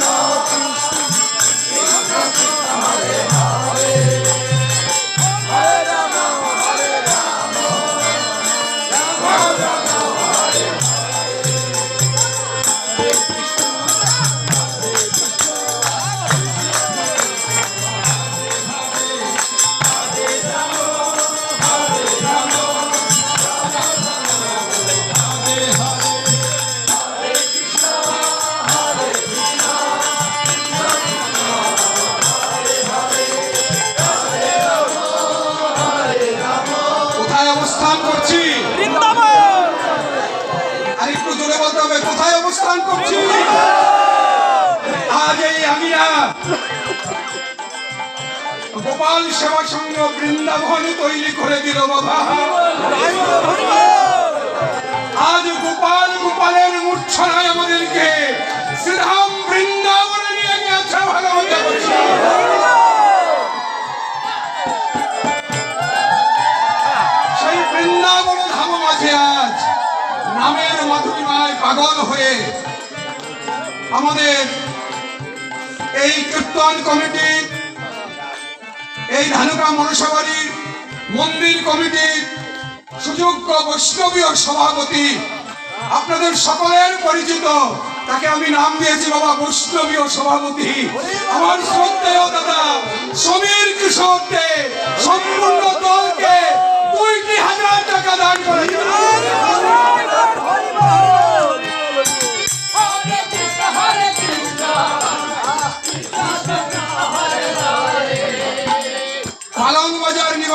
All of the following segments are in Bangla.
কোথায় অবস্থান করছি। আজ এই আমি না গোপাল সেবা সঙ্গে বৃন্দাবন তৈরি করে দিল বাবা। পাগল হয়ে আমাদের এই কীর্তন কমিটি, এই ধানুকা মনসাবাড়ির মন্দির কমিটির সুযোগ্য বৈষ্ণবীয় সভাপতি, আপনাদের সকলের পরিচিত, তাকে আমি নাম দিয়েছি বাবা বৈষ্ণবীয় সভাপতি। আমার শ্রদ্ধেয় দাদা সমীর কিশোর দে সম্পূর্ণ দলকে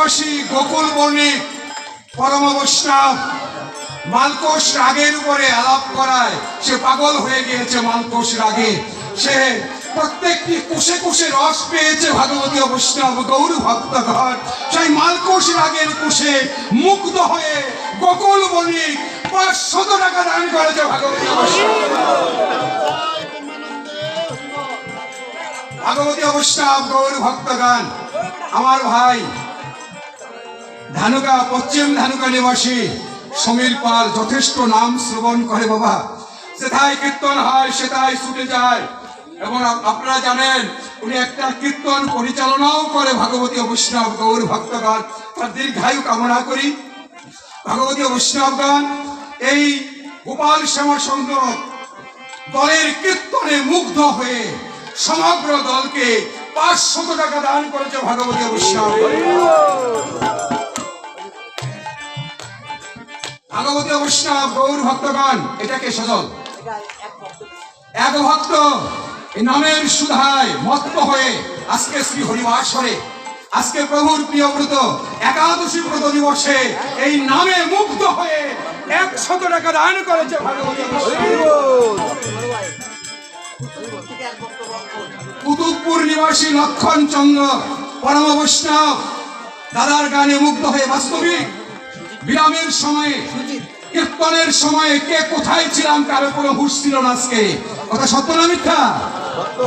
বাজার গোকুল বণিক পরম বৈষ্ণব মালকোষ রাগের উপরে আলাপ করায়। সে পাগল হয়ে গিয়েছে মালকোষ রাগে। সে প্রত্যেকটি কুশে কুশে রস পেয়েছে ভাগবতী বৈষ্ণব গৌর ভক্তগণ সেই মালকোষ রাগের কুশে মুগ্ধ হয়ে গোকুল বণিক পাঁচশত টাকা দান করেছে ভাগবতী ভাগবতী বৈষ্ণব গৌর ভক্তগণ আমার ভাই ধানুকা, পশ্চিম ধানুকা নিবাসী সমীর পাল যথেষ্ট নাম শ্রবণ করে বাবা। সেথায় কীর্তন হয় সেটাই ছুটে যায়। এবং আপনারা জানেন, উনি একটা কীর্তন পরিচালনাও করে ভাগবতী বৈষ্ণব গৌর ভক্তগণ। তার দীর্ঘায়ু কামনা করি। ভাগবতী বৈষ্ণবগণ, এই গোপাল শ্যামা সংঘ দলের কীর্তনে মুগ্ধ হয়ে সমগ্র দলকে পাঁচশত টাকা দান করেছে ভাগবতী বৈষ্ণব। ভাগবতী বৈষ্ণব গৌর ভক্তগণ, এটাকে সজল। এক ভক্ত নামের সুধায় মত্ত হয়ে আজকে শ্রী হরিবাসরে আজকে প্রভুর প্রিয় ব্রত একাদশী ব্রত দিবসে এই নামে মুগ্ধ হয়ে একশত টাকা দান করেছে কুতুবপুর নিবাসী লক্ষণ চন্দ্র, পরম বৈষ্ণব, দাদার গানে মুগ্ধ হয়ে বাস্তবিক বিরামের সময়ে কীর্তনের সময়ে কে কোথায় ছিলাম কারও কোনো হুশ ছিল না আজকে? কথা সত্য না মিথ্যা?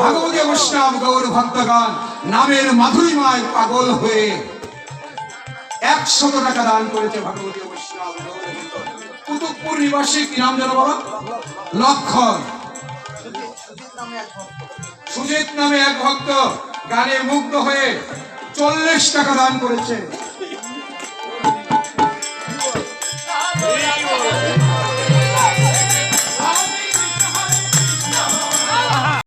ভাগবতী বৈষ্ণব গৌর ভক্তগণ নামের মাধুরীমায় পাগল হয়ে একশত টাকা দান করেছে ভাগবতী বৈষ্ণব। কুতুবপুর নিবাসী কি নাম জানো বাবা লক্ষণ। সুজিত নামে এক ভক্ত গানে মুগ্ধ হয়ে চল্লিশ টাকা দান করেছে।